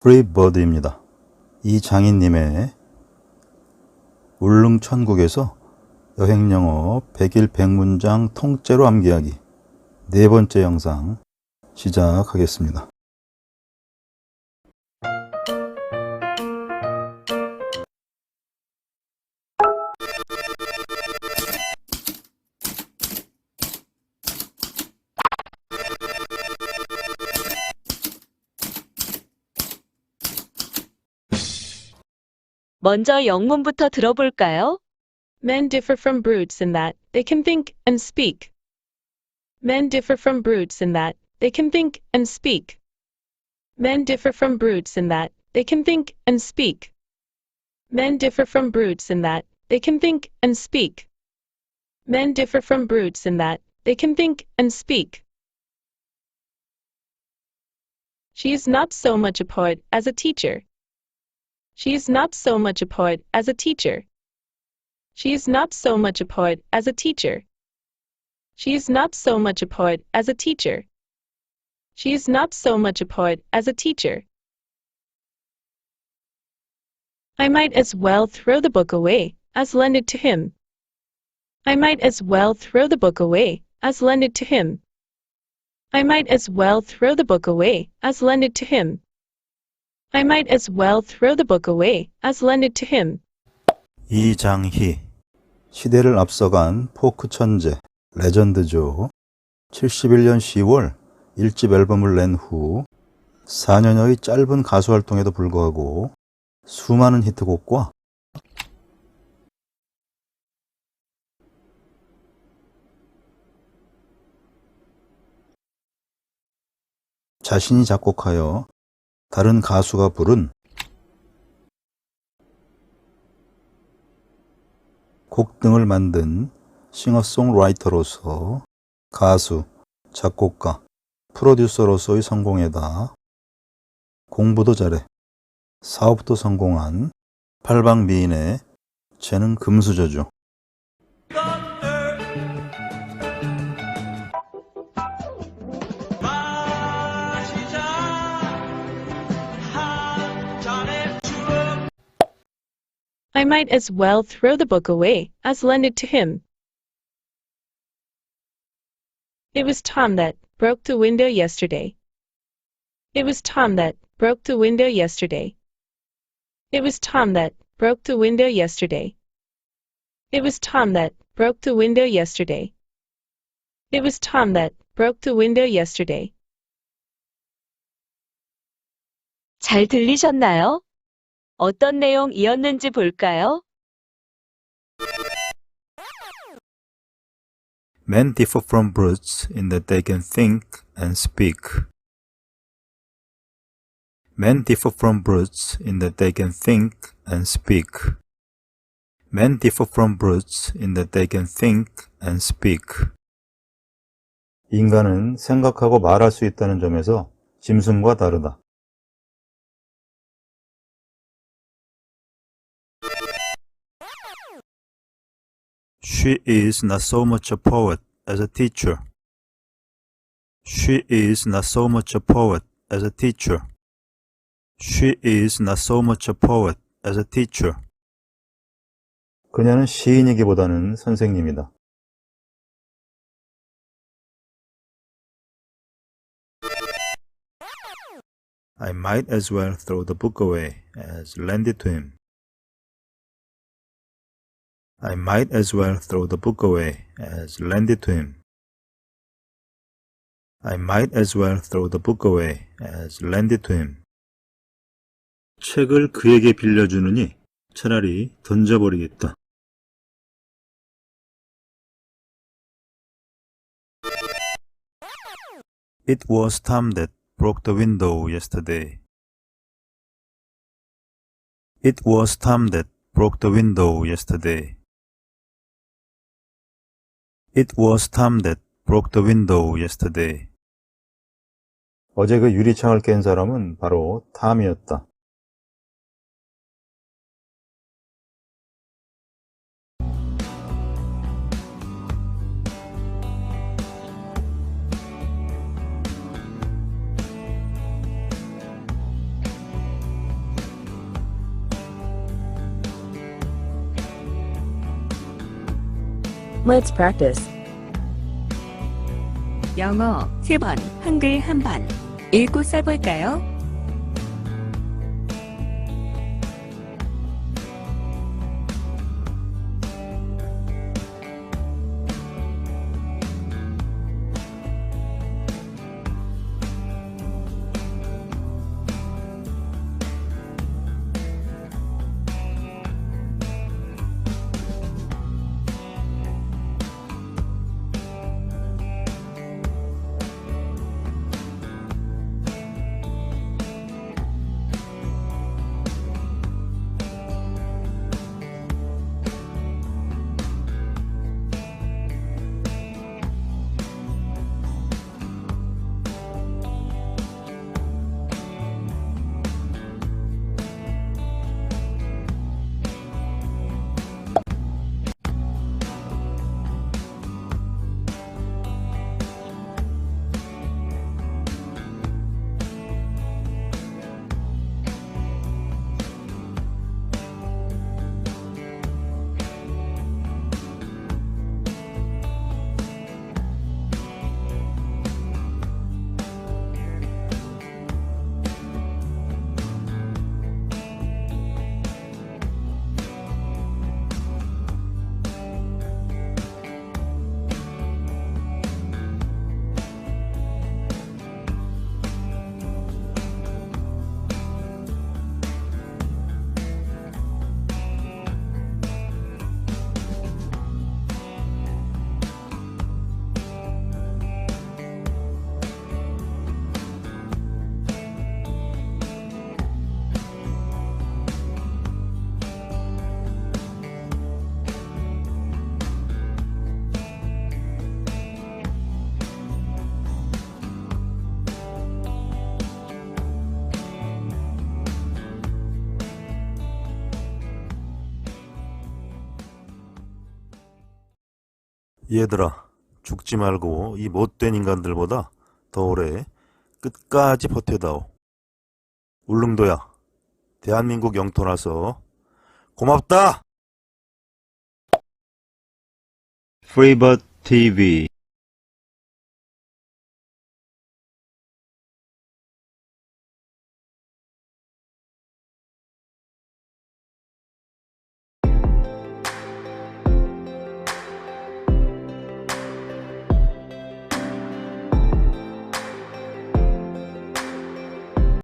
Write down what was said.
프리버드입니다. 이 장인님의 울릉천국에서 여행영어 100일 100문장 통째로 암기하기 네 번째 영상 시작하겠습니다. 먼저 영문부터 들어볼까요? Men differ from brutes in that they can think and speak. Men differ from brutes in that they can think and speak. Men differ from brutes in that they can think and speak. Men differ from brutes in that they can think and speak. Men differ from brutes in that they can think and speak. She is not so much a poet as a teacher. She is not so much a poet as a teacher. She is not so much a poet as a teacher. She is not so much a poet as a teacher. She is not so much a poet as a teacher. I might as well throw the book away as lend it to him. I might as well throw the book away as lend it to him. I might as well throw the book away as lend it to him. I might as well throw the book away as lend it to him. 이장희 시대를 앞서간 포크 천재 레전드죠. 71년 10월 1집 앨범을 낸 후 4년여의 짧은 가수 활동에도 불구하고 수많은 히트곡과 자신이 작곡하여 다른 가수가 부른 곡 등을 만든 싱어송라이터로서 가수, 작곡가, 프로듀서로서의 성공에다 공부도 잘해 사업도 성공한 팔방미인의 재능 금수저죠. might as well throw the book away as lend it to him. It was Tom that broke the window yesterday. It was Tom that broke the window yesterday. It was Tom that broke the window yesterday. It was Tom that broke the window yesterday. It was Tom that broke the window yesterday. 잘 들리셨나요? 어떤 내용이었는지 볼까요? Men differ from brutes in that they can think and speak. Men differ from brutes in that they can think and speak. Men differ from brutes in that they can think and speak. 인간은 생각하고 말할 수 있다는 점에서 짐승과 다르다. She is not so much a poet as a teacher. She is not so much a poet as a teacher. She is not so much a poet as a teacher. 그녀는 시인이기보다는 선생님이다. I might as well throw the book away as lend it to him. I might as well throw the book away as lend it to him. I might as well throw the book away as lend it to him. 책을 그에게 빌려주느니 차라리 던져버리겠다. It was Tom that broke the window yesterday. It was Tom that broke the window yesterday. It was Tom that broke the window yesterday. 어제 그 유리창을 깬 사람은 바로 탐이었다. Let's practice. 영어 3번, 한글 한 번. 읽고 써볼까요? 얘들아, 죽지 말고 이 못된 인간들보다 더 오래 끝까지 버텨다오. 울릉도야, 대한민국 영토라서 고맙다! FreeBird TV